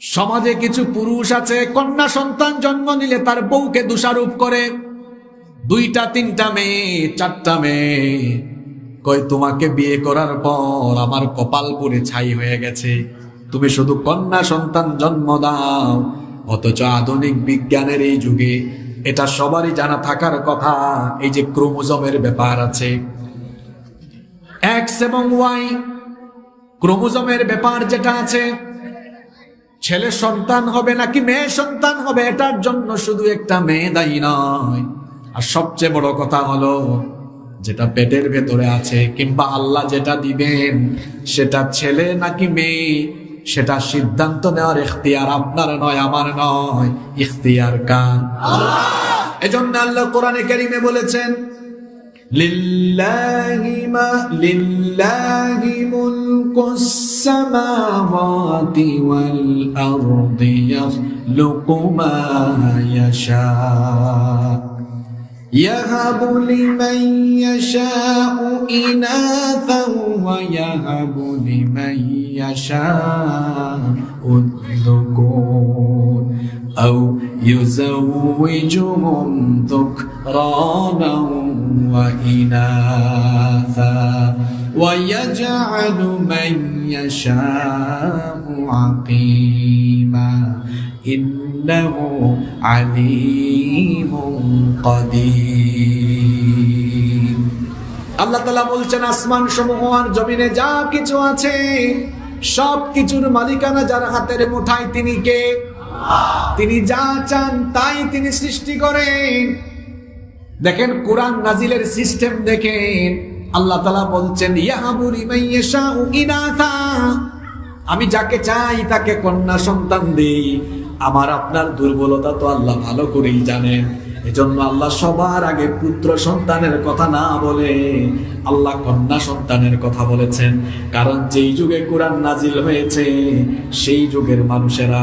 সমাজে কিছু পুরুষ আছে, কন্যা সন্তান জন্ম নিলে তার বউকে দোষারোপ করে। দুইটা, তিনটা মেয়ে, চারটা মেয়ে। কই তোমাকে বিয়ে করার পর আমার কপাল পুরে ছাই হয়ে গেছে। তুমি শুধু কন্যা সন্তান জন্ম দাও, অথচ আধুনিক বিজ্ঞানের এই যুগে এটা সবারই জানা থাকার কথা, এই যে ক্রোমোজমের ব্যাপার আছে। এক্স এবং ওয়াই ক্রোমোজমের ব্যাপার যেটা আছে ছেলে সন্তান হবে নাকি মেয়ে সন্তান হবে এটার জন্য শুধু একটা মেয়ে দায়ী নয়। আর সবচেয়ে বড় কথা হলো যেটা পেটের ভেতরে আছে কিংবা আল্লাহ যেটা দিবেন সেটা ছেলে নাকি মেয়ে সেটা সিদ্ধান্ত নেওয়ার ইখতিয়ার আপনার নয় আমার নয়। ইখতিয়ার কার? এজন্য আল্লাহ কোরআনে কারিমে বলেছেন لله ما لله ملك السماوات والأرض يخلق ما يشاء. يهب لمن يشاء إناثا ويهب لمن يشاء الذكور. أو يزوجهم ذكرانا وإناثا ويجعل من يشاء عقيما إنه عليم قدير আল্লাহ তালা বলছেন আসমান সমূহ আর জমিনে যা কিছু আছে সব কিছুর মালিকানা যার হাতের মুঠায় তিনি কে তিনি যা চান তাই তিনি সৃষ্টি করেন দেখেন কোরআন নাজিলের সিস্টেম দেখেন, আল্লাহ তালা বলছেন আমি যাকে চাই তাকে কন্যা সন্তান দিই। আমার আপনার দুর্বলতা তো আল্লাহ ভালো করেই জানেন। এজন্য আল্লাহ সবার আগে পুত্র সন্তানের কথা না বলে, আল্লাহ কন্যা সন্তানের কথা বলেছেন। কারণ যেই যুগে কোরআন নাজিল হয়েছে, সেই যুগের মানুষেরা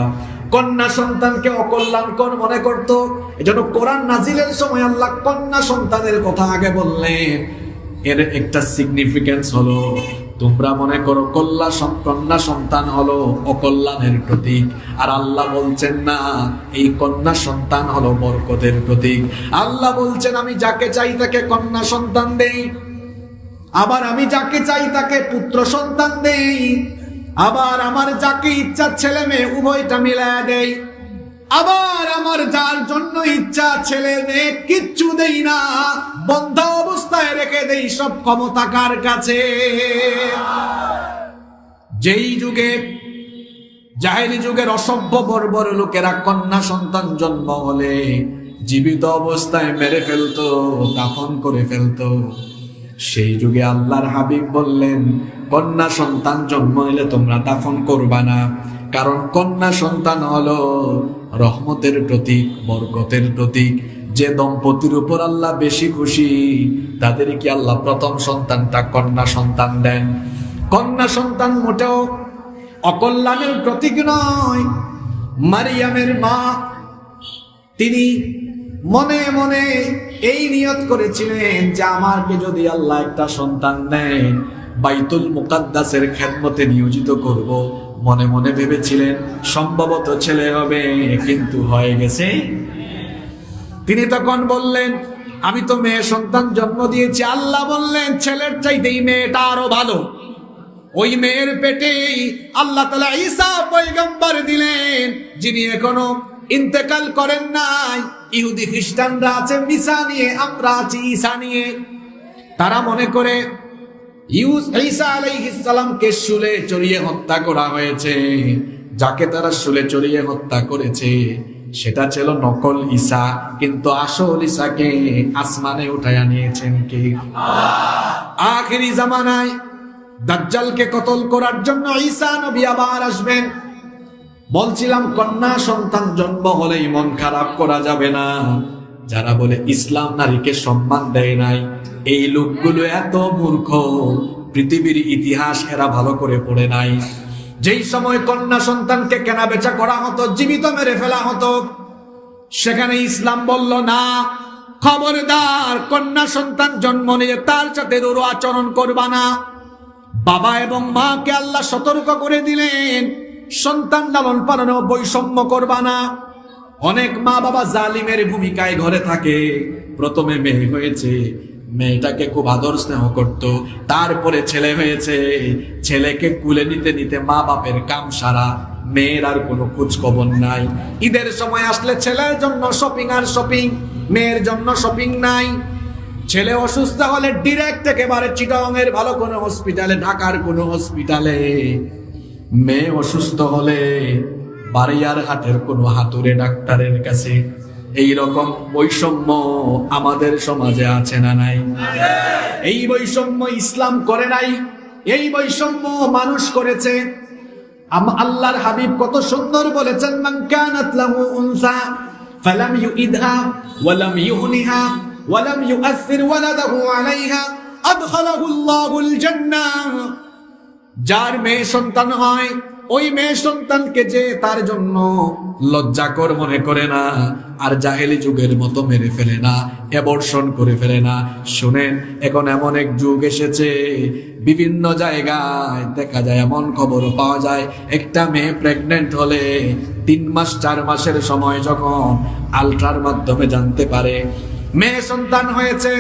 কন্যা সন্তানকে অকল্যাণকর মনে করত। এজন্য কোরআন নাজিলের সময় আল্লাহ কন্যা সন্তানের কথা আগে বললেন এর একটা সিগনিফিকেন্স হলো, তোমরা মনে করো কল্যাণ সন- কন্যা সন্তান হলো অকল্যাণের প্রতীক। আর আল্লাহ বলছেন, না, এই কন্যা সন্তান হলো বরকতের প্রতীক। আল্লাহ বলছেন, আমি যাকে চাই তাকে কন্যা সন্তান দেই। আবার আমি যাকে চাই তাকে পুত্র সন্তান দেই। আবার আমার যাকে ইচ্ছা ছেলে মেয়ে, উভয়টা মিলায় দেই। আবার আমার যার জন্য ইচ্ছা ছেলে মেয়ে, কিচ্ছু দেই না। বন্ধ অবস্থায় রেখে দেই সব ক্ষমতা কার কাছে। যেই যুগে জাহেলি যুগের অসভ্য বর্বর লোকেরা কন্যা সন্তান জন্ম হলে, জীবিত অবস্থায় মেরে ফেলতো, দাফন করে ফেলতো। সেই যুগে আল্লাহর হাবিব বললেন, কন্যা সন্তান জন্ম নিলে তোমরা দাফন করবা না। কারণ কন্যা সন্তান হলো রহমতের প্রতীক, বরকতের প্রতীক। যে দম্পতির উপর আল্লাহ বেশি খুশি তাদেরকে আল্লাহ প্রথম সন্তানটা কন্যা সন্তান দেন? কন্যা সন্তান মোটেও অকল্যাণের প্রতীক নয়। মারিয়ামের মা, তিনি মনে মনে এই নিয়ত করেছিলেন যে আমাকে যদি আল্লাহ একটা সন্তান দেন, বাইতুল মুকাদ্দাসের খেদমতে নিয়োজিত করব। মনে মনে ভেবেছিলেন, সম্ভবত ছেলে হবে, কিন্তু হয়ে গেছে। তিনি তখন বললেন, আমি তো মেয়ে সন্তান জন্ম দিয়েছি। আল্লাহ বললেন, ছেলের চাইতে এই মেয়েটা আরও ভালো। ওই মেয়ের পেটেই আল্লাহ তালা ঈসা পয়গম্বর দিলেন, যিনি এখনও ইন্তেকাল করেন নাই। ইহুদি খ্রিস্টানরা আছে, মিসা নিয়ে, আমরা আছি, ঈসা নিয়ে। তারা মনে করে, ইউস, ঈসা আলাইহিস সালামকে শুলে চড়িয়ে হত্যা করা হয়েছে। যাকে তারা শুলে চড়িয়ে হত্যা করেছে, সেটা ছিল নকল ঈসা। কিন্তু আসল ঈসাকে আসমানে উঠাইয়া নিয়েছেন কে? আখেরি জামানায় দাজ্জালকে কতল করার জন্য ঈসা নবী আবার আসবেন। বলছিলাম, কন্যা সন্তান জন্ম হলেই মন খারাপ করা যাবে না। যারা বলে, ইসলাম নারীকে সম্মান দেয় নাই, এই লোকগুলো এত মূর্খ। পৃথিবীর ইতিহাস এরা ভালো করে পড়ে নাই। যেই সময় কন্যা সন্তানকে কেনা বেচা করা হতো, জীবিত মেরে ফেলা হতো, সেখানে ইসলাম বলল, না, খবরদার, কন্যা সন্তান জন্ম নিয়ে তার সাথে রুরু আচরণ করবা না। বাবা এবং মাকে আল্লাহ সতর্ক করে দিলেন। সন্তান লালন পালনে বৈষম্য করবা না। অনেক মা বাবা জালিমের ভূমিকায় ঘরে থাকে। প্রথমে মেয়ে হয়েছে, মেয়েটাকে খুব আদর স্নেহ করত। তারপরে ছেলে হয়েছে, ছেলেকে কুলে নিতে নিতে মা বাপের কাম সারা, মেয়ের আর কোনো খোঁজ খবর নাই। ঈদের সময় আসলে ছেলের জন্য শপিং আর শপিং মেয়ের জন্য শপিং নাই। ছেলে অসুস্থ হলে ডিরেক্ট একেবারে চিটাংয়ের ভালো কোনো হসপিটালে ঢাকার কোনো হসপিটালে মেয়ে অসুস্থ হলে বাড়িয়ার হাটের কোনো হাতুরে ডাক্তারের কাছে এই রকম বৈষম্য আমাদের সমাজে আছে না নাই? এই বৈষম্য ইসলাম করে নাই, এই বৈষম্য মানুষ করেছে। আল্লাহর হাবিব কত সুন্দর বলেছেন কানাত লাহু উনসা ফালাম ইউইদহা ওয়ালাম যার মেয়ে সন্তান হয়, ওই মেয়ে সন্তানকে যে তার জন্য লজ্জাকর মনে করে না, আর জাহেলি যুগের মতো মেরে ফেলে না অ্যাবর্ষণ করে ফেলে না। শুনেন, এখন এমন এক যুগ এসেছে, বিভিন্ন জায়গায় দেখা যায়, এমন খবরও পাওয়া যায়, একটা মেয়ে প্রেগনেন্ট হলে তিন মাস, চার মাসের সময় যখন আলট্রার মাধ্যমে জানতে পারে, মেয়ে সন্তান হয়েছে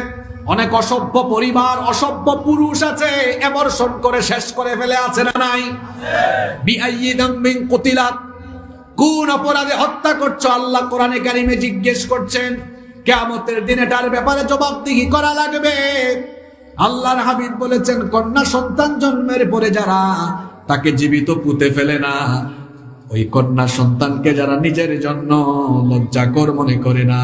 অনেক অসভ্য পরিবার, অসভ্য পুরুষ আছে এমর্ষণ করে শেষ করে ফেলে আছে না নাই? কুতিলাত। কোন অপরাধে হত্যা করছ? আল্লাহ কোরআনে কারিমে জিজ্ঞেস করছেন, কেয়ামতের দিন এটার ব্যাপারে জবাবদিহি করা লাগবে। আল্লাহর হাবিব বলেছেন, কন্যা সন্তান জন্মের পরে যারা তাকে জীবিত পুঁতে ফেলে না ওই কন্যা সন্তানকে যারা নিজের জন্য লজ্জাকর মনে করে না,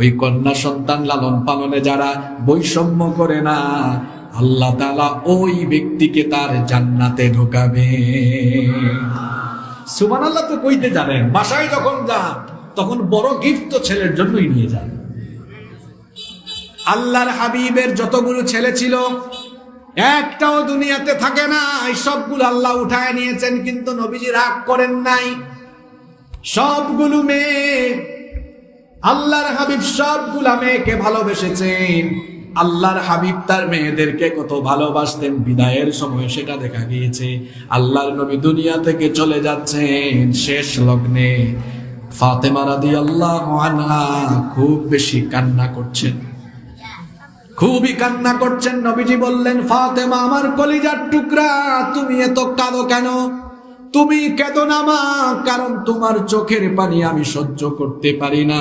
ওই কন্যা সন্তান লালন পালনে যারা বৈষম্য করে না, আল্লাহ তালা ওই ব্যক্তিকে তার জান্নাতে ঢোকাবে। সুমান আল্লাহ তো কইতে জানেন, বাসায় যখন যান, তখন বড় গিফট তো ছেলের জন্যই নিয়ে যান আল্লাহর হাবিবের যতগুলো ছেলে ছিল একটাও দুনিয়াতে থাকে না। সবগুলো আল্লাহ উঠায় নিয়েছেন, কিন্তু নবীজি রাগ করেন নাই। সবগুলো মেয়ে, আল্লাহর হাবিব সবগুলা মেয়েকে ভালোবেসেছেন। আল্লাহর হাবিব তার মেয়েদেরকে কত ভালোবাসতেন, বিদায়ের সময় সেটা দেখা গিয়েছে। আল্লাহর নবী দুনিয়া থেকে চলে যাচ্ছেন শেষ লগ্নে। ফাতেমা রাদিয়াল্লাহু আনহা খুব বেশি কান্না করছেন। খুবই কান্না করছেন নবীজি বললেন, ফাতেমা, আমার কলিজার টুকরা, তুমি এত কাঁদো কেন? তুমি কেঁদো না মা, কারণ তোমার চোখের পানি আমি সহ্য করতে পারি না।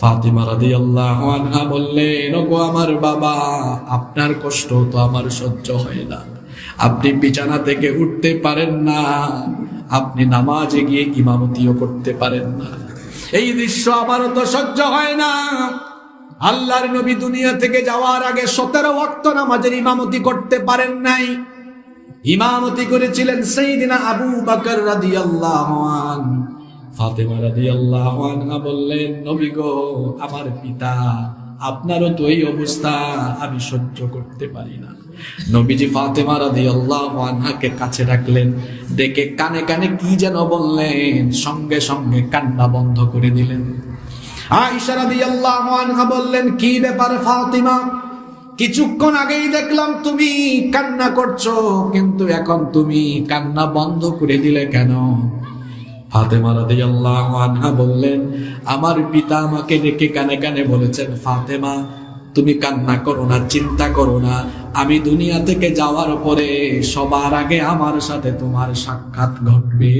ফাতিমা রাদিয়াল্লাহু আনহা বললেন, ওগো আমার বাবা, আপনার কষ্ট তো আমার সহ্য হয় না। আপনি বিছানা থেকে উঠতে পারেন না, আপনি নামাজে গিয়ে ইমামতিও করতে পারেন না। এই দৃশ্য আমারও তো সহ্য হয় না। আল্লাহর নবী দুনিয়া থেকে যাওয়ার আগে সতেরো ওয়াক্ত নামাজের ইমামতি করতে পারেন নাই। ইমামতি করেছিলেন সেইদিনা আবু বাকর রাদিয়াল্লাহু আন। ফাতেমা রাদিয়াল্লাহু আনহা বললেন, নবী গো, আমার পিতা, আপনারও তো এই অবস্থা, আমি সহ্য করতে পারি না। নবীজি ফাতেমা রাদিয়াল্লাহু আনহাকে কাছে রাখলেন, ডেকে কানে কানে কি যেন বললেন, সঙ্গে সঙ্গে কান্না বন্ধ করে দিলেন। আয়েশা রাদিয়াল্লাহু আনহা বললেন, কি ব্যাপার ফাতিমা? কিছুক্ষণ আগেই দেখলাম তুমি কান্না করছ, কিন্তু এখন তুমি কান্না বন্ধ করে দিলে কেন? ফাতেমা রাদিয়াল্লাহু আনহা বললেন, আমার পিতা আমাকে ডেকে কানে কানে বলেছেন, ফাতেমা, তুমি কান্না করো না, চিন্তা করো না। আমি দুনিয়া থেকে যাওয়ার পরে সবার আগে আমার সাথে তোমার সাক্ষাৎ ঘটবে।